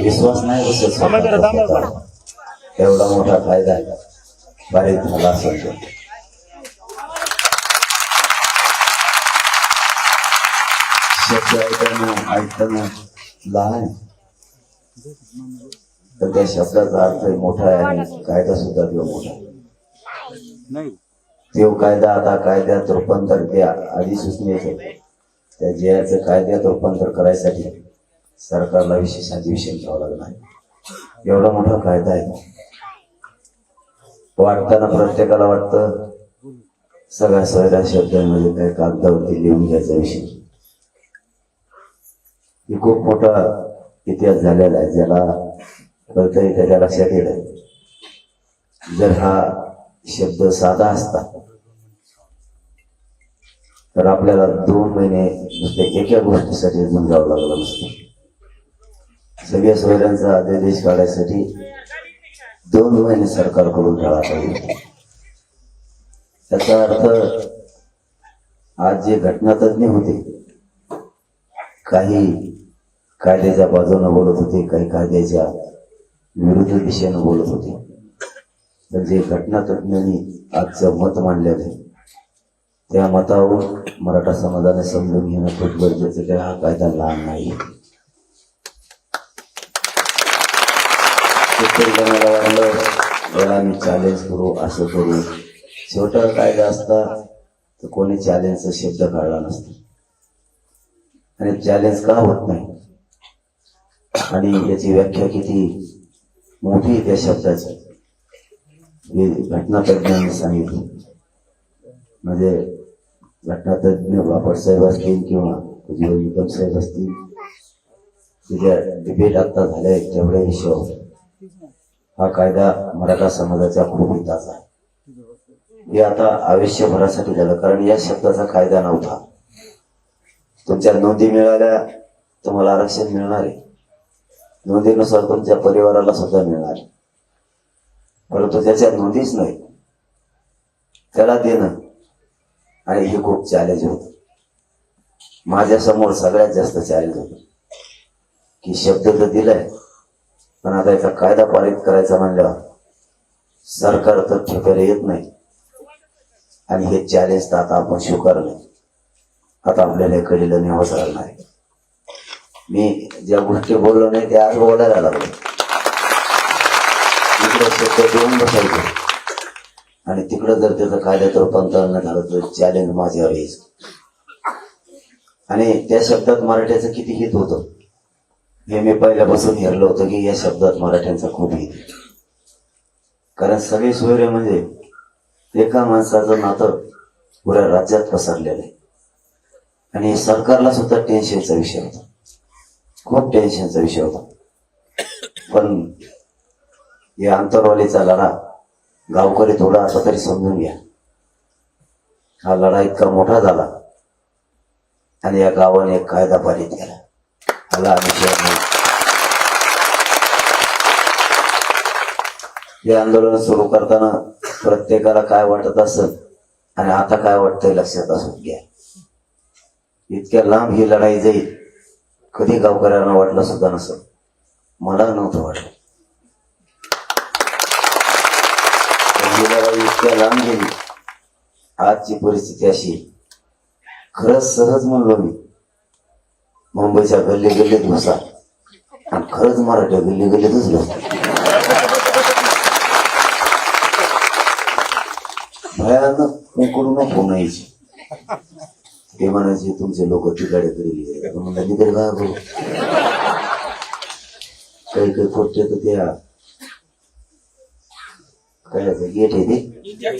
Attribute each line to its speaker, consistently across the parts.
Speaker 1: विश्वास नाही बसत. एवढा मोठा फायदा आहे बारीक झाला असेल तो. शब्द ऐकणं ऐकणं लहान आहे. तर त्या शब्दाचा अर्थ मोठा आहे आणि कायदा सुद्धा तो मोठा तो कायदा आता कायद्यात रूपांतर ते आधी सूचनेत होते त्या जयाचं कायद्यात रूपांतर करायसाठी सरकारला विशेष अधिवेशन घ्यावं लागणार एवढा मोठा कायदा आहे. वाटताना प्रत्येकाला वाटतं सगळ्या सगळ्या शब्दांमध्ये काही कागदावरती लिहून घ्यायचा विषय. हे खूप मोठा इतिहास झालेला आहे ज्याला कळतंय त्याच्या लक्षात येईल जर हा शब्द साधा असता तर आपल्याला दोन महिने नुसते एका गोष्टीसाठी जावं लागलं नसतं. सगळ्या सोयऱ्यांचा अध्यादेश काढायसाठी दोन महिने सरकारकडून टाळा पाहिजे. त्याचा अर्थ आज जे घटनातज्ञ होते काही कायद्याच्या बाजूनं बोलत होते काही कायद्याच्या विरुद्ध दिशेनं बोलत होते. तर जे घटनातज्ञांनी आजचं मत मांडलेलं आहे त्या मतावर मराठा समाजाने समजून घेणं खूप गरजेचं की हा कायदा लहान नाही तर मला वाटलं याला आम्ही चॅलेंज करू असं करू. शेवटाला कायदा असता तर कोणी चॅलेंजचा शब्द काढला नसता. आणि चॅलेंज का होत नाही? आणि याची व्याख्या किती मोठी आहे त्या शब्दाची. हे घटनातज्ञांनी सांगितलं. म्हणजे घटनातज्ञ बापटसाहेब असतील किंवा उज्ज्वल निकम साहेब असतील तिच्या डिबेट आता झाल्या तेवढ्या विषयावर हा कायदा मराठा समाजाच्या खूप आहे. हे आता आयुष्यभरासाठी झालं कारण या शब्दाचा कायदा नव्हता. तुमच्या नोंदी मिळाल्या तुम्हाला आरक्षण मिळणार आहे. नोंदीनुसार तुमच्या परिवाराला सुद्धा मिळणार आहे. परंतु त्याच्या नोंदीच नाही. त्याला देणं आणि हे खूप चॅलेंज होत. माझ्यासमोर सगळ्यात जास्त चॅलेंज होत. की शब्द तर दिलाय पण आता याचा कायदा पारित करायचा म्हणल्यावर सरकार तर ठेकायला येत नाही. आणि हे चॅलेंज तर आता आपण स्वीकारलं आता आपल्याला हे कडेला न्यावंच आहे. मी ज्या गोष्टी बोललो नाही त्या आज बोलायला लागलो. इकडे शब्द देऊन बसायचे. आणि तिकडं जर त्याचं कायद्यात रूपांतर न झालं तर चॅलेंज माझ्यावर येईल. आणि त्या शब्दात मराठ्याचं किती हित होतं? हे मी पहिल्यापासून हेरलो होतो की या शब्दात मराठ्यांचा खूप हित कारण सगळे सोयरे म्हणजे एका माणसाचं नातं पुऱ्या राज्यात पसरलेलं आहे. आणि सरकारला सुद्धा टेन्शनचा विषय होता. खूप टेन्शनचा विषय होता. पण या आंतरवालीचा लढा गावकरी थोडा असा तरी समजून घ्या. हा लढा इतका मोठा झाला आणि या गावाने एक कायदा पारित केला. ह्याला आम्ही नाही हे आंदोलन सुरू करताना प्रत्येकाला काय वाटत असत आणि आता काय वाटतंय लक्षात असून घ्या. इतक्या लांब ही लढाई जाईल कधी गावकऱ्यांना वाटलं सुद्धा नसत मला नव्हतं वाटलं. ही लढाई इतक्या लांब गेली आजची परिस्थिती अशी खरंच सहज म्हणलो मी मुंबईच्या गल्ली गल्लीत घुसा आणि खरंच मराठ्या गल्ली गल्लीतच घुसतो भयानक कुंकडून फोन यायची. ते म्हणायचे तुमचे लोक तिकडे गेले म्हणलं तिकडे काय करू काही काही पोट्टे तर त्या. काय गेट आहे ते? इंडिया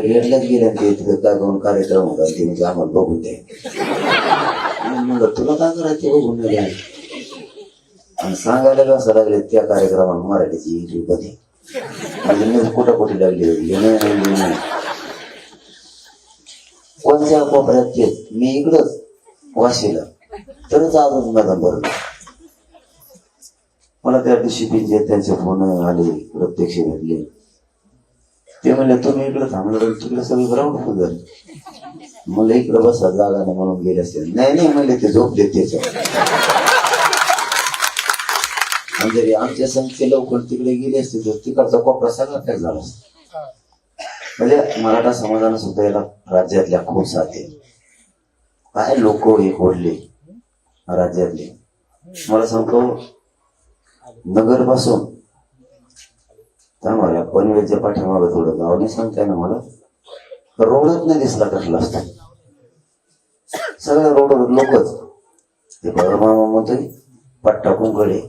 Speaker 1: गेटलाच गेले ते तिथं काय करून कार्यक्रम होता. ते म्हणजे आम्हाला बघू द्या. म्हणलं तुला काय करायचं बघून आणि सांगायला कसं लागले त्या कार्यक्रमात मराठीची एंट्री कधी? म्हणजे कुठं कुठे लागली होती? कोणत्या कोपऱ्यात तेच मी इकडंच वाशीला. तरच अजून मॅडम बरं मला त्या दिवशी त्यांचे फोन आले प्रत्यक्ष भेटले. ते म्हणले तुम्ही इकडे थांबलं तर तिकडे सगळं ग्राउंड फुल झालं मला इकडे बसा जागा नाही म्हणून गेले असेल नाही नाही म्हणले ते झोप त्याच्या जरी म्हणजे आमच्या संख्ये लवकर तिकडे गेले असते तर तिकडचा कोपरा सगळा पॅक झाला असता. म्हणजे मराठा समाजानं सुद्धा याला राज्यातल्या खूप साथ काय लोक हे ओढले राज्यातले? मला सांगतो नगरपासून त्यामुळे पनवेलच्या पाठीमागं थोडं गाव नाही सांगताय ना मला. रोडच नाही दिसला कसला असता. सगळ्या रोडवर लोकच. ते बघा मामा म्हणतोय पट्टा कुंकडे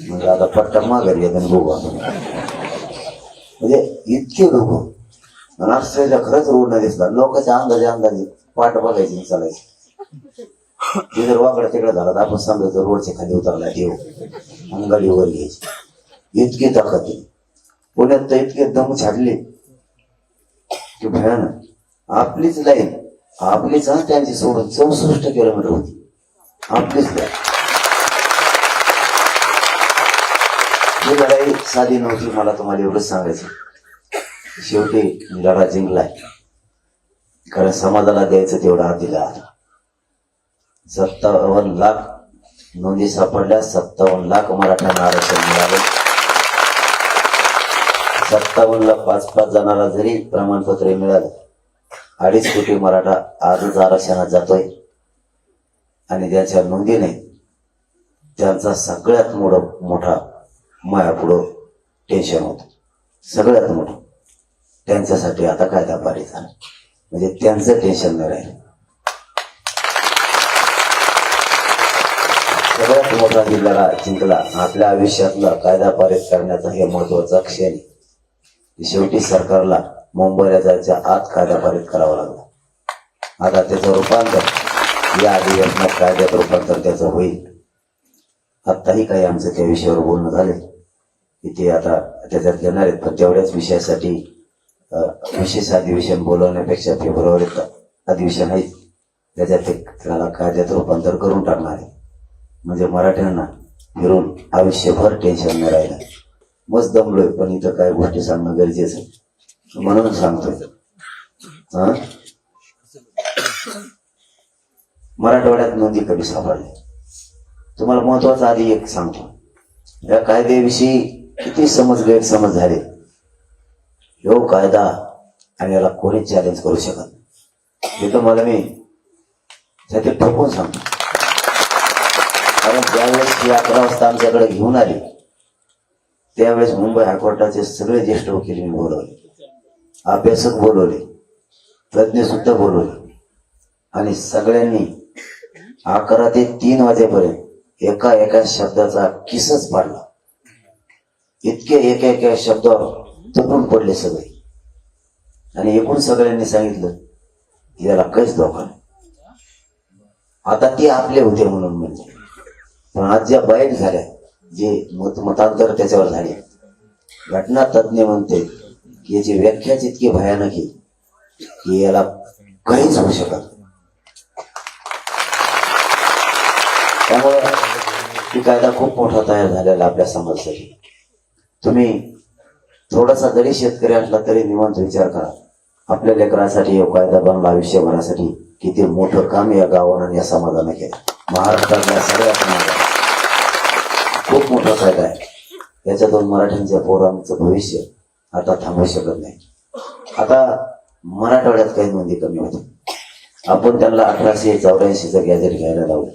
Speaker 1: म्हणजे आता पट्टा माघारी येत बघू आपण म्हणजे इतके लोक. आणि खरंच रोड नाही दिसला. लोकांच्या अंदाजे अंदाजे पाठ बघायची चालायची. ते जर वाकडा तिकडे झाला तर आपण समजायचं रोडच्या खाली उतरला देव आणि हो. वर घ्यायची. इतकी ताकद आहे. पुण्यात तर इतके दम छाडले की भयानक. आपलीच लाईन आपलीच हा त्यांची सोडून चौसष्ट किलोमीटर होती. आपलीच लाईन. ही लढाई साधी नव्हती मला तुम्हाला एवढंच सांगायचं. शेवटी लढा जिंकलाय. कारण समाजाला द्यायचं तेवढा हात दिला आता सत्तावन्न लाख नोंदी सापडल्या सत्तावन्न लाख मराठ्यांना आरक्षण मिळालं. सत्तावन्न पाच पाच जणांना जरी प्रमाणपत्र मिळालं अडीच कोटी मराठा आजच आरक्षणात जातोय. आणि ज्याच्या नोंदीने त्यांचा सगळ्यात मोठं मोठा मायापुढं टेन्शन होत. सगळ्यात मोठं. त्यांच्यासाठी आता कायदा पारित झाला? म्हणजे त्यांचं टेन्शन नाही राहिलं. सगळ्यात मोठा जिल्ह्याला जिंकला. आपल्या आयुष्यातला कायदा पारित करण्याचा हे महत्त्वाचा क्षण आहे. शेवटी सरकारला मुंबईला जायच्या आत कायदा पारित करावा लागला. आता त्याचं रूपांतर या अधिवेशनात कायद्यात रूपांतर त्याचं होईल. आत्ताही काही आमचं त्या विषयावर बोलणं झाले. की ते आता त्याच्यात घेणार आहेत. पण तेवढ्याच विषयासाठी विशेष अधिवेशन बोलवण्यापेक्षा फेब्रुवारीत अधिवेशन आहे त्याच्यात ते त्याला कायद्यात रूपांतर करून टाकणार आहे म्हणजे मराठ्यांना फिरून आयुष्यभर टेन्शन नाही राहिलं. मस्त दमलोय पण इथं काय गोष्टी सांगणं गरजेचं आहे. म्हणून सांगतोय. हा? मराठवाड्यात नोंदी कधी सापडली? तुम्हाला महत्त्वाचा आधी एक सांगतो. या कायद्याविषयी किती समज गैरसमज झाले? ह्यो कायदा आणि याला कोणीच चॅलेंज करू शकत हे तुम्हाला मी त्याचे ठोकून सांगतो. कारण ज्यावेळेस ही अकरा वाजता आमच्याकडे घेऊन आली त्यावेळेस मुंबई हायकोर्टाचे सगळे ज्येष्ठ वकील मी बोलवले. अभ्यासक बोलवले. तज्ज्ञ सुद्धा बोलवले. आणि सगळ्यांनी अकरा ते तीन वाजेपर्यंत एका एका शब्दाचा किसच पाडला. इतके एका एका शब्दावर तुटून पडले सगळे. आणि एकूण सगळ्यांनी सांगितलं की याला काहीच धोका नाही. आता ते आपले होते म्हणून म्हणजे. पण आज ज्या बाईट झाल्या जे मत मतांतर त्याच्यावर झाले. घटना तज्ज्ञ म्हणते की याची व्याख्याच इतकी भयानक आहे की याला काहीच होऊ शकत नाही. त्यामुळे ही कायदा खूप मोठा तयार झालेला आपल्या समाजासाठी. तुम्ही थोडासा जरी शेतकरी असला तरी निवांत विचार करा. आपल्या लेकरांसाठी हा कायदा बनला आयुष्यभरासाठी किती मोठं काम या गावानं या समाजानं केलं. महाराष्ट्रातल्या सगळ्या समाजात. खूप मोठा फायदा आहे. याच्यातून मराठ्यांच्या पोरांचं भविष्य आता थांबू शकत नाही. आता मराठवाड्यात काही नोंदी कमी होत्या आपण त्यांना अठराशे चौऱ्याऐंशीचं गॅजेट घ्यायला लावलं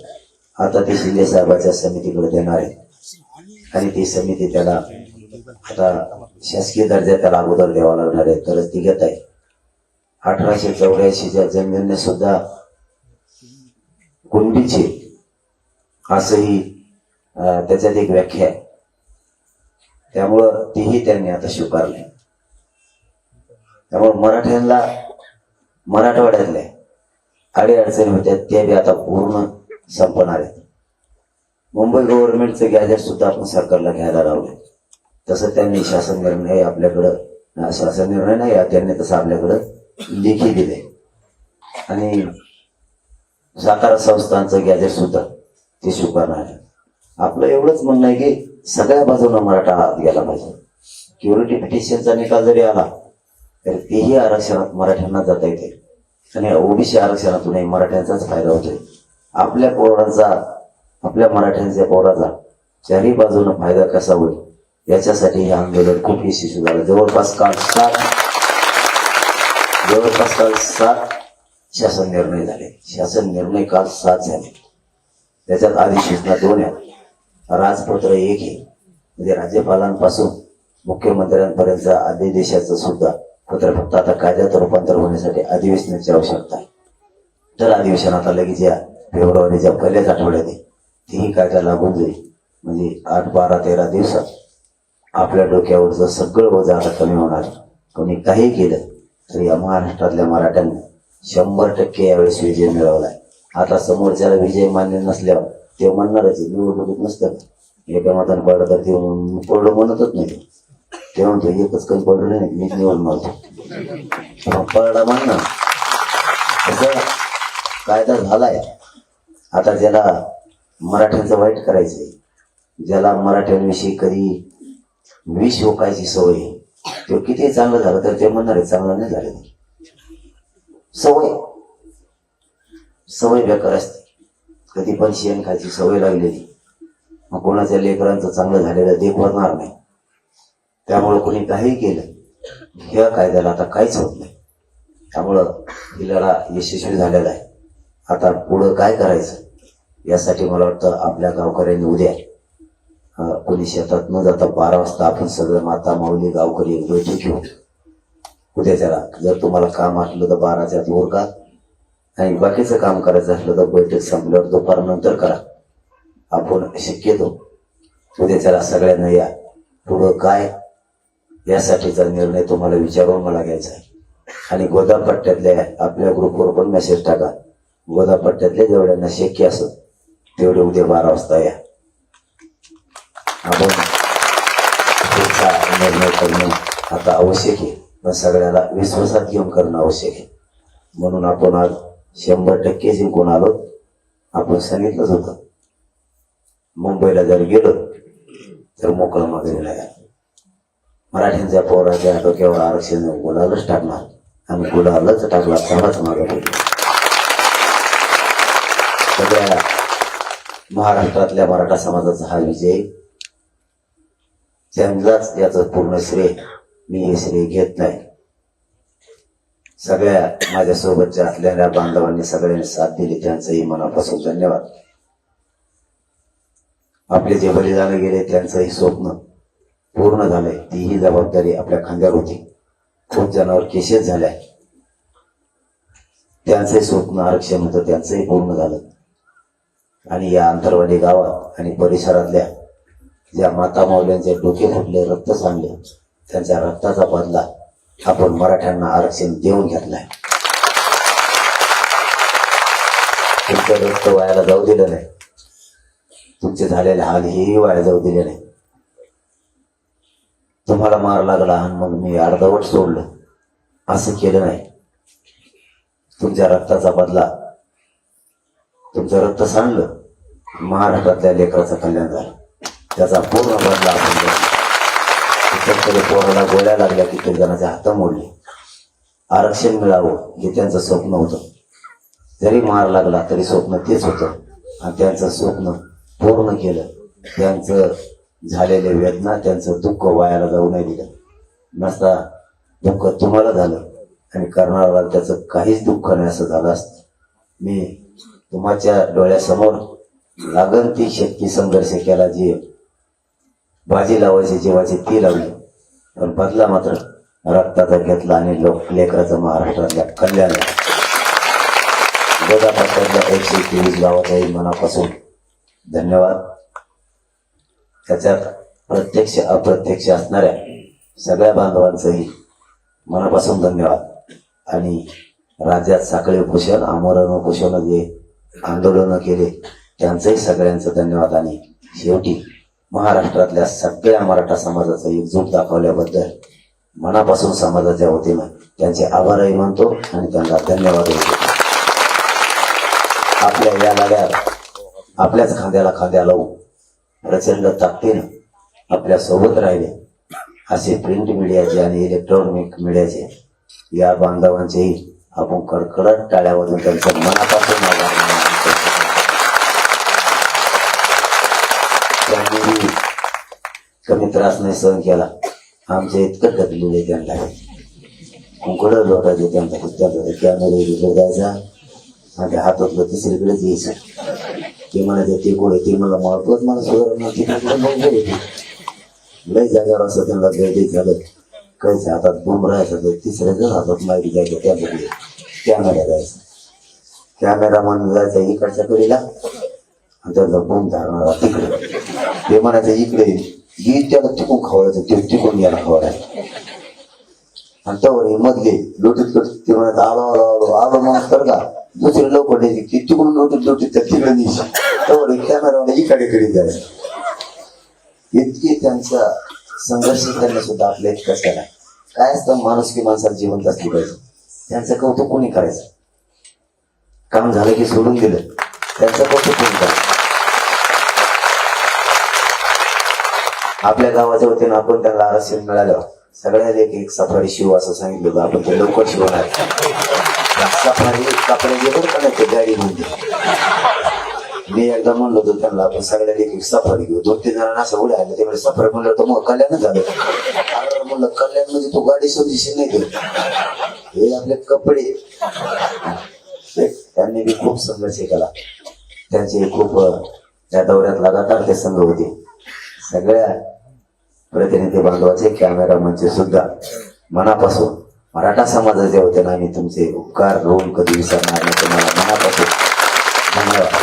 Speaker 1: आता ते शिंदे साहेबाच्या समितीकडे देणार आहे आणि ती समिती त्याला आता शासकीय दर्जा त्याला अगोदर द्यावा लागणार आहे. तरच ती घेत आहे. अठराशे चौऱ्याऐंशीच्या जमिनीने सुद्धा कुंडीचे असंही त्याच्यात एक व्याख्या आहे. त्यामुळं तीही त्यांनी आता स्वीकारले त्यामुळे मराठ्यांना मराठवाड्यातल्या अडीअडचणी होत्या त्या बी आता पूर्ण संपणार आहेत. मुंबई गव्हर्नमेंटचं गॅजेट सुद्धा आपण सरकारला घ्यायला लावले तसं त्यांनी शासन निर्णय आपल्याकडं. शासन निर्णय नाही त्यांनी तसं आपल्याकडं लेखी दिले आणि सातारा संस्थांचं गॅजेट सुद्धा ते स्वीकारणार आहे. आपलं एवढंच म्हणणं आहे की सगळ्या बाजूनं मराठा हात गेला पाहिजे. क्युरिटी पिटिशनचा निकाल जरी आला तर तेही आरक्षणात मराठ्यांना जाता येते. आणि ओबीसी आरक्षणातूनही मराठ्यांचाच फायदा होतोय. आपल्या पोरांचा आपल्या मराठ्यांच्या पोराचा चारही बाजूनं फायदा कसा होईल याच्यासाठी हे आंदोलन खूप यशस्वी झालं. जवळपास काल सात जवळपास काल सात शासन निर्णय झाले. शासन निर्णय काल सात झाले. त्याच्यात अधिसूचना दोन आहेत राजपत्र एक हे म्हणजे राज्यपालांपासून मुख्यमंत्र्यांपर्यंत अध्यादेशाचं सुद्धा पत्र फक्त आता कायद्यात रूपांतर होण्यासाठी अधिवेशनाची आवश्यकता आहे. तर अधिवेशनात आलं लगेच या फेब्रुवारीच्या पहिल्याच आठवड्यात तीही कायदा लागून जाईल म्हणजे आठ बारा तेरा दिवसात आपल्या डोक्यावरचं सगळं वजन आता कमी होणार कोणी काही केलं तर या महाराष्ट्रातल्या मराठ्यांनी शंभर टक्के यावेळेस विजय मिळवलाय आता समोरच्याला विजय मान्य नसल्यावर ते म्हणणारच आहे, निवडणुकीत नसतं. एका मतानं पडलं तर ते म्हणून म्हणतच नाही. ते म्हणतो एकच काही पडलं नाही मी निवड मारतो. मग म्हणणं कायदा झालाय. आता ज्याला मराठ्यांचं वाईट करायचंय ज्याला मराठ्यांविषयी कधी विष ओकायची सवय तो किती चांगलं झालं तर ते म्हणणार आहे चांगलं नाही झालं ते. सवय. सवय बेकार असते. कधी पण शेण खायची सवय लागलेली. मग कोणाच्या लेकरांचं चांगलं झालेलं देखवणार नाही. त्यामुळं कोणी काही केलं ह्या कायद्याला आता काहीच होत नाही. त्यामुळं ही लढा यशस्वी झालेला आहे. आता पुढं काय करायचं यासाठी मला वाटतं आपल्या गावकऱ्यांनी उद्या कोणी शेतात न जाता बारा वाजता आपण सगळं माता माऊली गावकरी एक बैठक घेऊ. उद्याच्याला जर तुम्हाला काम असलं तर बाराच्या आत का आणि बाकीचं काम करायचं असलं तर बैठक संपल्यावर दुपारनंतर करा. आपण शक्यतो उद्या उद्याच्याला सगळ्यांना या. पुढं काय? यासाठीचा निर्णय तुम्हाला विचारून मला घ्यायचा आहे. आणि गोदापट्ट्यातल्या आपल्या ग्रुपवर पण मेसेज टाका. गोदापट्ट्यातल्या जेवढ्यांना शक्य असत तेवढे उद्या बारा वाजता या. आपण पुढचा निर्णय करणं आता आवश्यक आहे. पण सगळ्याला विश्वासात घेऊन करणं आवश्यक आहे. म्हणून आपण आज शंभर टक्के जिंकून आलो. आपण सांगितलंच होतं. मुंबईला जर गेलो तर मोकळं मागणी लागेल मराठ्यांच्या पोराच्या डोक्यावर आरक्षण गुलालच टाकणार. आणि गुलालच टाकला तेव्हाच मागे सगळ्या महाराष्ट्रातल्या मराठा समाजाचा हा विजय. त्यांचाच याचं पूर्ण श्रेय. मी हे श्रेय घेत नाही. सगळ्या माझ्या सोबतच्या असलेल्या बांधवांनी सगळ्यांनी साथ दिली त्यांचंही मनापासून धन्यवाद. आपले जे बलिदान गेले त्यांचंही स्वप्न पूर्ण झालंय. तीही जबाबदारी आपल्या खांद्यावर होती. खूप जणांवर केसेस झाल्या. त्यांचंही स्वप्न आरक्षण होतं त्यांचंही पूर्ण झालं. आणि या अंतरवाडी गावात आणि परिसरातल्या ज्या माता माऊल्यांचे डोके फुटले रक्त सांगले त्यांच्या रक्ताचा बदला आपण मराठ्यांना आरक्षण देऊन घेतलाय. तुमचं रक्त वायाला जाऊ दिलं नाही. तुमचे झालेले हाल हेही वाया जाऊ दिले नाही. तुम्हाला मार लागला आणि मग मी अर्धवट सोडलं. असं केलं नाही. तुमच्या रक्ताचा बदला तुमचं रक्त सांडलं. महाराष्ट्रातल्या लेकराचं कल्याण झालं. त्याचा पूर्ण बदला आपण घेतला. पोराला गोळ्या लागल्या कित्येक जणांचे हात मोडले. आरक्षण मिळावं हे त्यांचं स्वप्न होतं. जरी मार लागला तरी स्वप्न तेच होतं. आणि त्यांचं स्वप्न पूर्ण केलं. त्यांचं झालेले वेदना त्यांचं दुःख वायाला जाऊ नाही दिलं. नसता दुःख तुम्हाला झालं आणि करणाऱ्याला त्याचं काहीच दुःख नाही असं झालं असतं. मी तुमच्या डोळ्यासमोर लागन ती शेतकी संघर्ष केला जी बाजी लावायची जीवाची ती लावली. पण बदला मात्र रक्ताचा घेतला आणि लोक लेकराचं महाराष्ट्रातल्या कल्याण. गोदापट्ट्यातल्या एकशे तेवीस गावाचाही मनापासून धन्यवाद. त्याच्यात प्रत्यक्ष अप्रत्यक्ष असणाऱ्या सगळ्या बांधवांचंही मनापासून धन्यवाद. आणि राज्यात साखळी उपोषण आमरण उपोषण जे आंदोलनं केले त्यांचंही सगळ्यांचं धन्यवाद. आणि शेवटी महाराष्ट्रातल्या सगळ्या मराठा समाजाचं एकजूट दाखवल्याबद्दल मनापासून समाजाच्या वतीनं त्यांचे आभारही मानतो आणि त्यांना धन्यवाद देतो. आपल्या या लढ्यात आपल्याच खांद्याला खांद्या लावून प्रचंड ताकदीनं आपल्यासोबत राहिले असे प्रिंट मीडियाचे आणि इलेक्ट्रॉनिक मीडियाचे या बांधवांचेही आपण कडकडत टाळ्यावरून त्यांचं मनापासून आभार मानतो. त्यांनी कमी त्रास नाही सहन केला. आमच्या इतकं ढकलेलं आहे त्यांना. कुंकडं लोटायचे त्यांचा त्यांचा कॅमेरा इकडे जायचा. आणि त्या हातातलं तिसरीकडेच यायचं. ते म्हणायचं ते कोण आहे ते मला महत्वच मला सुधारणा तिकडे मग लय जागेवर असं त्यांना गर्दी झालं. काहीच हातात बुम राहायचं तर तिसऱ्याच हातात माहिती जायचं त्यामध्ये कॅमेरा जायचं. कॅमेरा म्हणून जायचा इकडच्या कडीला. आणि त्याचा बुम धारणारा तिकडे. ते म्हणायचं इकडे ही त्याला तिकून खवडायचं ते तिकून याला खवडायचं आणि त्यावर हे मधले लोटीत लोटीत ते म्हणत आलो आलो आलो आलो मग तर का. दुसरे लोक द्यायची तिकडून लोटीत लोटीत त्या तिकडे न्यायची त्यावर कॅमेरा इकडे कडे जायचं. इतकी त्यांचा संघर्ष त्यांना सुद्धा आपल्या इतकंच केला काय असतं माणूस की माणसाला जिवंत असली पाहिजे. त्यांचं कौतुक कोणी करायचं? काम झालं की सोडून दिलं. त्यांचं कौतुक कोणी करायचं? आपल्या गावाच्या वतीनं आपण त्यांना आरक्षण मिळालं. सगळ्यांना एक एक सफारी शिव असं सांगितलं आपण ते लवकर शिवणार सफारी कपड्याची पण करायचं गाडी म्हणजे मी एकदा म्हणलो होतो त्यांना आपण सगळ्यांनी एक एक सफारी घेऊ. दोन तीन जणांना असं उड्या आले त्यामुळे सफारी म्हणलं तर मग कल्याण झालं. म्हणलं कल्याण म्हणजे तू गाडी स्वदेशी नाही देत हे आपले कपडे. त्यांनी बी खूप संघर्ष केला. त्यांचे खूप त्या दौऱ्यात लगातार ते संघ होते. सगळ्या प्रतिनिधी बांधवाचे कॅमेरामनचे सुद्धा मनापासून मराठा समाजाचे होते ना आम्ही तुमचे उपकार रोवून कधी विसरणार नाही तुम्हाला मनापासून धन्यवाद.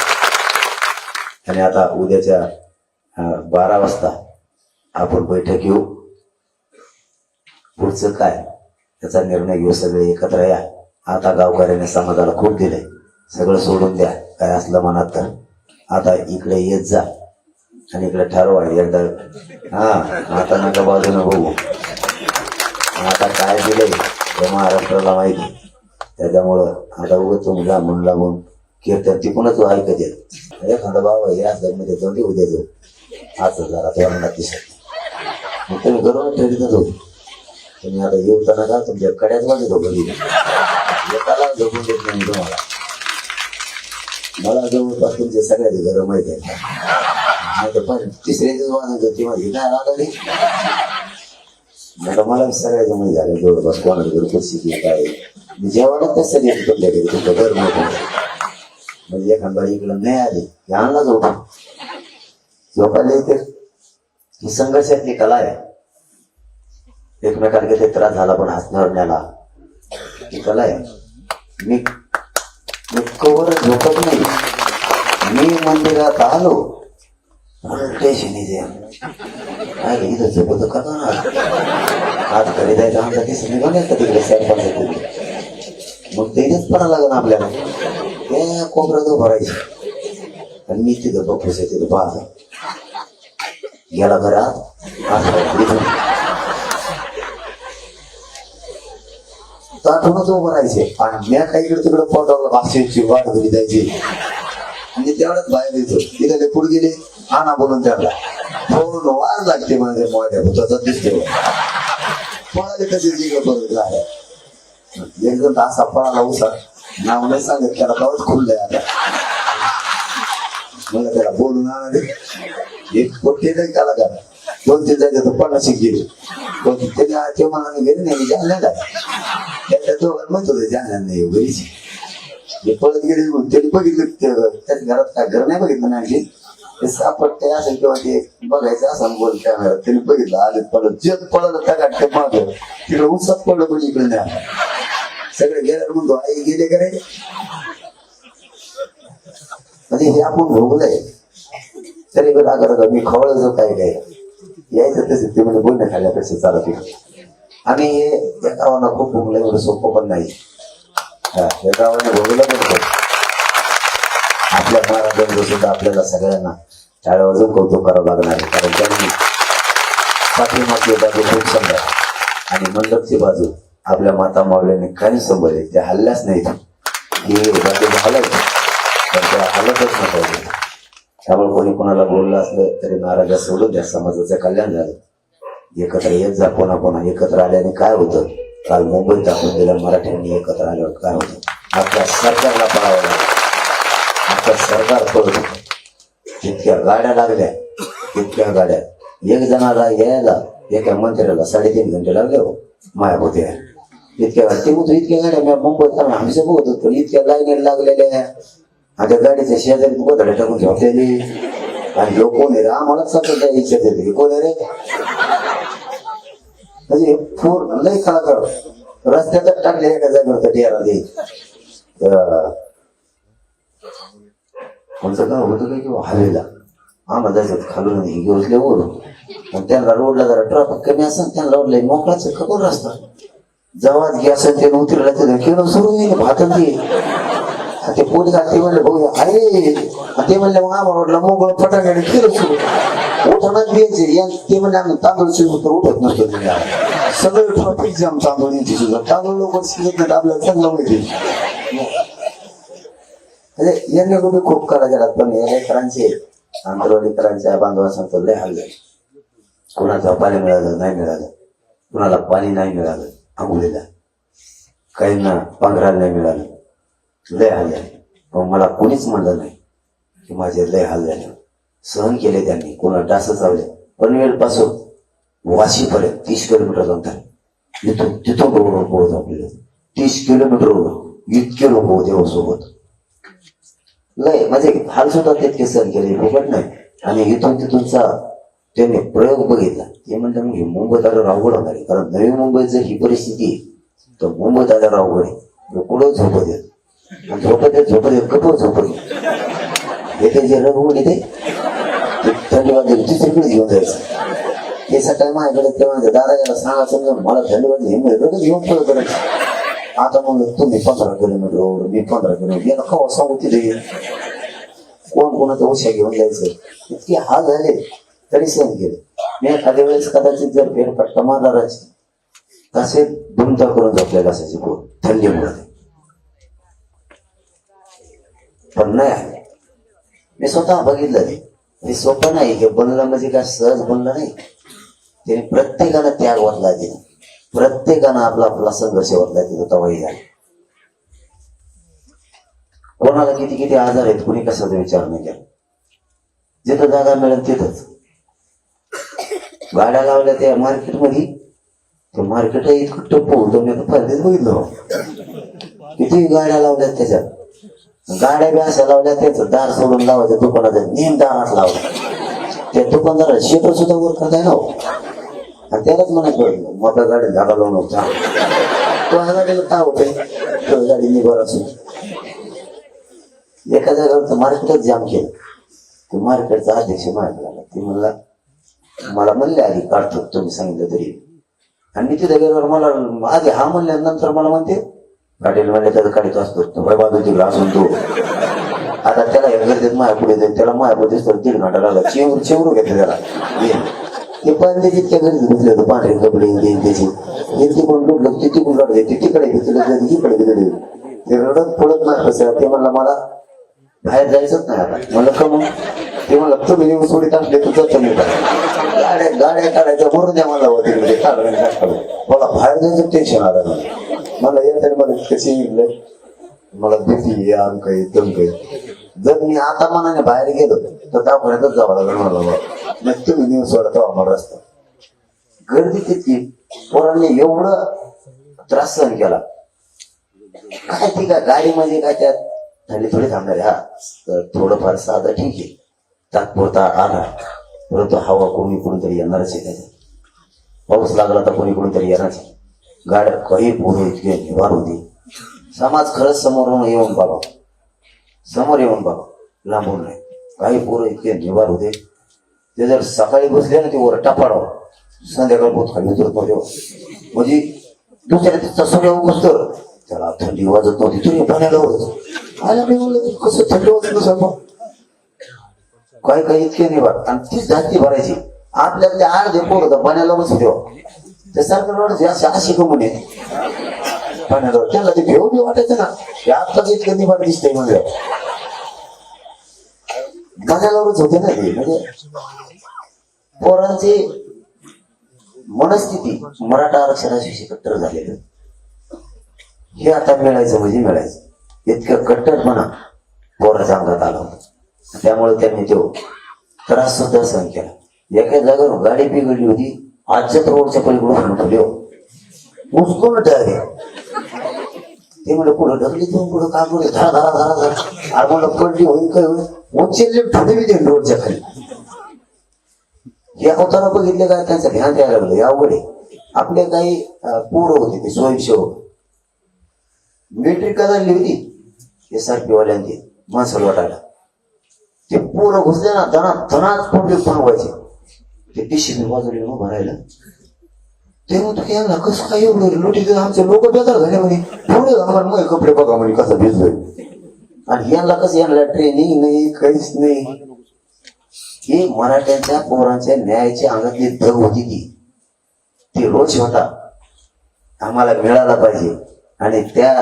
Speaker 1: आणि आता उद्याच्या बारा वाजता आपण बैठक घेऊ. पुढचं काय? त्याचा निर्णय घेऊ सगळे एकत्र या. आता गावकऱ्याने समाजाला खूप दिले सगळं सोडून द्या. काय असलं मनात तर. आता इकडे येत जा. आणि इकडे ठरवा एकदा हा आता नका बाजूने बघू. आता काय दिलंय हे महाराष्ट्राला माहिती. त्याच्यामुळं आता उगत तुम्ही म्हणून लागून कीर्तन तिकूनच ऐकत येत एखादा बाबा हे असं मध्ये जाऊन दे उद्या जाऊ असं जरा तोरणात दिसत. मग तुम्ही गरम ठेवीतच होते. तुम्ही आता येऊताना का तुमच्या कड्याच वाजत हो घरी एकाला झोपून देत नाही तुम्हाला. मला जवळपास तुमचे सगळ्याचे घर माहिती आहे नाही तर पण तिसऱ्याच वाजत होती माझी काय लागली आता मला सगळ्याच्या म्हणजे झालं जवळपास कोणाला घर कशी काय मी जेवणात तसं येत तुमच्या तुमचं घर मोठं म्हणजे एखादा इकडं नाही आली की आणला झोपा झोपायला येते. ही संघर्षातली कला आहे. एकमेकाला ते त्रास झाला पण हसण्यावर न्याला ही कला आहे. मी मी कवर झोपत नाही. मी मंदिरात आलो. टेन्शन येते. अरे इथं झोपत का ना? आज घरी जायचं आमचा दिसत निघून का तिकडे सरपंच मग तेच पडा लागेल आपल्याला. ते कोपऱ्यात उभं राहायचं. आणि मी तिथं बघूस तिथं पाहतो गेला घरात असं उभं राहायचे. आणि मी काही इकडे तिकडे पोटावला असे वाट घरी जायची. आणि त्यावेळेस बाहेर येतो तिकडे पुढे गेले. आणा बोलून त्याला. फोन वार लागते म्हणजे मोठ्या भूताचा दिसते. पळाले कधी जिग बघत झाल्या एकदम तासा पळाला उसा नाव नाही सांगत त्याला कवच खुललंय आता. मला त्याला बोलून आणले एक कोटी नाही त्याला का? दोन तीन जायचे तर पन्नास गेले. पण त्याने ते मनाने गेले नाही जाणल्या त्याच्या दोघांना म्हणत होते जाणल्या नाही घरीची पळत गेले म्हणून. त्यांनी बघितलं ते- त्याच्या घरात काय घर नाही बघितलं नाही आणखी ते सापडते असेल किंवा ते बघायचं असं बोल कॅमेरा त्यांनी बघितलं आले पडत जग पडलं त्या ते माग? तिकडे उसात पडलं म्हणजे इकडे नाही सगळे गेल्यावर म्हणतो आई गेले का रे? म्हणजे हे आपण भोगलंय. तरी पण अगर मी खवळलं काय काय यायचं तसे ते म्हणजे बोलण्या खाल्ल्यापेक्षा चालत आणि हे या गावाला खूप भोगलं एवढं सोपं पण नाही. हा, या गावाने भोगलं आपल्या महाराजांचं सुद्धा आपल्याला सगळ्यांना टाळ्या कौतुक करावं लागणार आहे. कारण त्यांनी पाठीमागची बाजू खूप समजा आणि मंडपची बाजू आपल्या माता मावल्याने काही संभवले त्या हल्ल्याच नाहीत ही बाजू हलायची पण त्या हलतच नव्हती त्यामुळे कोणी कोणाला बोललं असलं तरी महाराजा सोडून द्या. समाजाचं कल्याण झालं. एकत्र येत जा कोणा कोणा एकत्र आल्याने काय होतं? काल मुंबईत आपण दिल्या मराठ्यांनी एकत्र आल्यावर काय होतं? आपल्या सरकारला पळावं लागलं. आता सरकार पळत जितक्या गाड्या लागल्या. तितक्या गाड्या. एक जणाला यायला एका मंत्र्याला साडेतीन घंटे लागले हो माया होत्या इतक्या ते म्हणतो इतक्या गाड्या मी मुंबईत आम्ही सगळं होतो पण इतक्या लाईनी लागलेल्या. त्या गाडीच्या शेजारी गोधड्या टाकून झोपलेली आणि लोक कोण आहे रे? आम्हालाच सतत इच्छा देते कोण आहे रे? म्हणजे पूर्ण लय कलाकार रस्त्यातच टाकले एका जागेवर तर टेरा दे. अं, गाव होतं काय किंवा हवेला आम्हाला जायचं खालून हे घेऊन वरून पण त्यांना रोडला जरा ट्रॅफिक कमी असं त्यांना रोडला मोकळाच खबर रस्ता जेव्हा गॅस ते उतरला ते खेळ सुरू येईल भातात ते. ते पोलीस आले, ते म्हणले भाऊ आहे ते म्हणले मग आम्हाला रोडला मोकळं फटाकडे केलं सुरू. उठणार द्यायचे. ते म्हणले आम्ही तांदूळ शिजू तर उठत नसतो सगळं ट्रॅफिक जाम तांदूळ येते सुद्धा तांदूळ लोक शिजत नाहीत आपल्याला चांगलं माहिती म्हणजे यांनी तुम्ही खूप करा गेलात पण या लेकरांचे आंतरवाडीकरांच्या बांधवांचा लय हल्ले कुणाचं पाणी मिळालं नाही मिळालं. कुणाला पाणी नाही मिळालं आंघोळीला. काहींना पांघरायला नाही मिळालं. लय हल्ले पण मला कोणीच म्हणलं नाही की माझे लय हल्ले सहन केले त्यांनी. कोणा डास चावले. पनवेल पासून वाशीपर्यंत तीस किलोमीटर अंतर. तिथून तिथून रोड पोहोच आपल्याला. तीस किलोमीटर इतके लोक होते हो सोबत. लय म्हणजे हाल सुद्धा तितके सर केले फुकट नाही. आणि इथून तिथूनचा त्यांनी प्रयोग बघितला. ते म्हणलं मग हे मुंबईत आल्यावर अवघड होणार. आहे कारण नवी मुंबईत जर ही परिस्थिती तर मुंबईत आल्यावर अवघड आहे कुठं झोपत देत आणि झोपत येत झोपत येत कठोर झोपत येत. येते जे रंगवून येते. ते दुसरीकडे घेऊन जायचं. ते सकाळी माझ्याकडे ते दादा याला सांगा समजा मला थंडी वाजली हे लगेच घेऊन पुढे करायचं आता म्हणलं तुम्ही पंधरा किलोमीटर मी पंधरा किलोमीटर याला कवा सांगू तिथे कोण कोणाचा उशा घेऊन जायचं? इतके हा झाले तरी सहन केले. मी एखाद्या वेळेस कदाचित जर फेरफटका मारणाराची असे दुमता करून झोपलेला असायचे पोट थंडीमुळे पण नाही आले. मी स्वतः बघितलं ते. हे सोपं नाही हे बनलं म्हणजे काय सहज बनलं नाही. त्याने प्रत्येकाला त्याग वाटला तिने प्रत्येकानं आपला आपला संघर्ष वाटला तिथं तवाही झाला. कोणाला किती किती आजार आहेत कुणी कशाचा विचार नाही केला. जिथं जागा मिळेल तिथंच. गाड्या लावल्या त्या मार्केटमध्ये. ते मार्केट इतकं टप्प होतं मी आता पहिलेच बघितलं किती गाड्या लावल्यात त्याच्यात. गाड्या बी अशा लावल्या त्याचं दार सोडून लावायचं दुकानाचं नेम दारात लावलं त्या दुकानदार शेटर सुद्धा वर करताय ना हो. आणि त्यालाच म्हणायचं मोठ्या गाडी झाडा लावून होता तो ह्या गाडीला काय होते गाडी निभार असून एका जागेवर मार्केटच जाम केलं. ते मार्केटचा अध्यक्ष माझ्याकडे ते म्हणला मला म्हणले आधी काढतो तुम्ही सांगितलं तरी. आणि तिथे गेल्यावर मला आधी हा म्हणल्यानंतर मला म्हणते काढेल म्हणले त्याचा काढीत असतो तो बाजू तिकडे असून तो. आता त्याला हे गर्दीत माया पुढे त्याला माया पुढे दिसतो दीड घंटा लागला. चिवरू चेवरू घेतले त्याला. ये. ते पण ते जितक्या गर्दीत घेतले होते पांढरे कपडे हे त्याचे हे तिकडून लुटलं ते तिकडून रडते ते तिकडे घेतले इकडे घेतले ते रडत पडत नाही कसं ते म्हणलं मला बाहेर जायचंच नाही आता. म्हणलं का मग? ते म्हणलं तुम्ही येऊन सोडीत असले तर गाड्या गाड्या काढायच्या बरोबर द्या मला होते तिकडे काढलं मला बाहेर जायचं टेन्शन आलं मला मला मला कशी मला भीती आम काही दम काही जर मी आता मनाने बाहेर गेलो तर त्यापर्यंत जावं लागेल मला बाबा. नक्की मी न्यूज सोडा तेव्हा मला गर्दी तितकी पोरांनी एवढं त्रास सहन केला. काय ठीक आहे गाडीमध्ये म्हणजे काय त्यात? थंडी थोडी थांबणार हा. तर थोडंफार साधं ठीक आहे. तात्पुरता आला. परंतु हवा कोणी तरी येणारच आहे त्याच्यात. पाऊस लागला तर कोणी कोणीतरी येणारच गाड्या काही पोरं इतके निवार होती. समाज खरंच समोरून येऊन बाबा. समोर येऊन बघा. लांबून नाही. काही पोरं इतके निवार होते. ते जर सकाळी बसले ना ते वर टपाडावं संध्याकाळ बहुत खाली उतरत नव्हते हो. म्हणजे दुसऱ्या दिवसा सगळ्या उगसतर त्याला थंडी वाजत नव्हती. तुम्ही पाण्याला होत आला मी म्हणलं कसं थंडी वाजत नसेल काही काही इतके निवार आणि तीच जास्ती भरायची. आपल्यातले अर्धे पोर होतं पाण्याला बसू देवा हो. ते सरकार जास्त अशी कमून येते पाण्याजवळ त्याला ते घेऊ बी वाटायचं ना. हे आत्ताच इतकं निवाड दिसतंय म्हणजे. पाण्यालावरच होते ना ते. म्हणजे पोरांची मनस्थिती मराठा आरक्षणाशी कट्टर झालेलं. हे आता मिळायचं म्हणजे मिळायचं. इतकं कट्टरपणा पोराच्या अंगात आला. होता त्यामुळे त्यांनी तो त्रास सुद्धा सहन केला. एका जागेवर गाडी बिघडली होती आजच्या रोडच्या पलीकडून ठेवली हो. उचकून टाळले ते म्हणलं कुठं ढकली तुम्ही कुठं काम करू धरा धरा धरा धरा. अरे म्हणलं पडली होईल काय होईल उचलले ठेवले बी ते रोडच्या खाली. हे अवतारा बघितले काय त्यांचं ध्यान द्यायला लागलं. या अवघड आहे. आपले काही पोरं होते ते स्वयंसेवक. मिलिटरी का झाली होती एस आर पी वाल्यांची माणसं वाटायला ते पोरं घुसले ना धना धनात पूर्ण व्हायचे ते डिशी बाजूला भरायला ते म्हणतो यांना कसं काय एवढं लोटी आमचे लोक बेजार झाले म्हणे. पुढे आम्हाला मग कपडे बघा म्हणे कसं भिजलोय आणि यांना कसं यांना ट्रेनिंग नाही काहीच नाही. हे मराठ्यांच्या पोरांच्या न्यायाची अंगातली धग होती की ती रोज होता. आम्हाला मिळाला पाहिजे. आणि त्या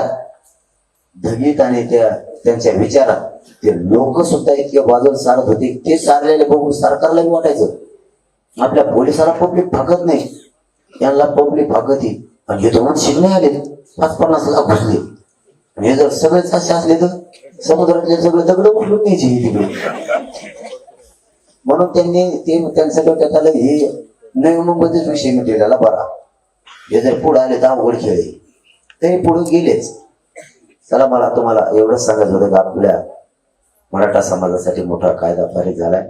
Speaker 1: धगीत आणि त्या त्यांच्या विचारात ते लोक सुद्धा इतके बाजूला सारत होते. ते सारलेले बघून सरकारलाही वाटायचं. आपल्या पोलिसाला पब्लिक फकत नाही. यांना पब्लिक भागती आणि हे दोन शिकणे आले पाच पन्नास लाख घुसले हे जर सगळेच असे असले तर समुद्रातले सगळे दगड उचलून न्यायचे हे तिकडे. म्हणून त्यांनी ते त्यांचं डोक्यात आलं हे नवी विषय मिटलेला बरा. हे जर पुढे आले तर अवघड खेळ ते तरी पुढे गेलेच. चला मला तुम्हाला एवढंच सांगायचं होतं का आपल्या मराठा समाजासाठी मोठा कायदा पारित झालाय.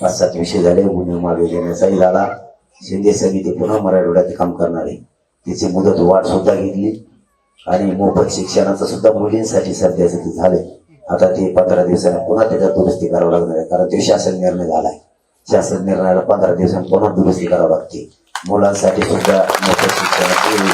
Speaker 1: पाच सात विषय झाले गुन्हे मागे घेण्याचाही झाला. शिंदे समिती पुन्हा मराठवाड्यात काम करणार आहे. तिची मुदत वाढ सुद्धा घेतली आणि मोफत शिक्षणाचं सुद्धा मुलींसाठी सध्याचं ते झालंय. आता ते पंधरा दिवसांनी पुन्हा त्याच्यात दुरुस्ती करावं लागणार आहे कारण ते शासन निर्णय झालाय. शासन निर्णयाला पंधरा दिवसांनी पुन्हा दुरुस्ती करावं लागते. मुलांसाठी सुद्धा मोफत शिक्षणाची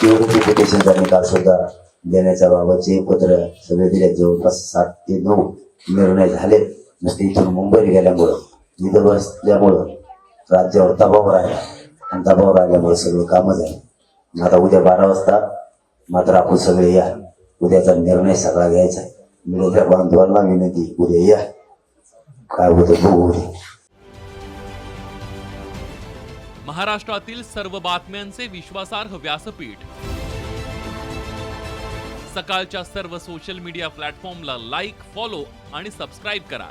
Speaker 1: प्युरिफिकेशनचा निकाल सुद्धा देण्याच्या बाबतचे पत्र सगळे दिले जवळपास सात ते नऊ निर्णय झाले नुसते इथून मुंबईला गेल्यामुळं इथं बसल्यामुळं राज्यावर दबाव राहिला. आणि दबाव राहिल्यामुळे सगळं कामं झालं. आता उद्या बारा वाजता मात्र आपण सगळे या. उद्याचा निर्णय सगळा घ्यायचा आहे. मिळत्या बांधवांना विनंती उद्या या. काय होतं बघू उद्या.
Speaker 2: महाराष्ट्रातील सर्व बातम्यांचे विश्वासार्ह व्यासपीठ. सकाळच्या सर्व सोशल मीडिया प्लॅटफॉर्मला लाईक फॉलो आणि सबस्क्राईब करा.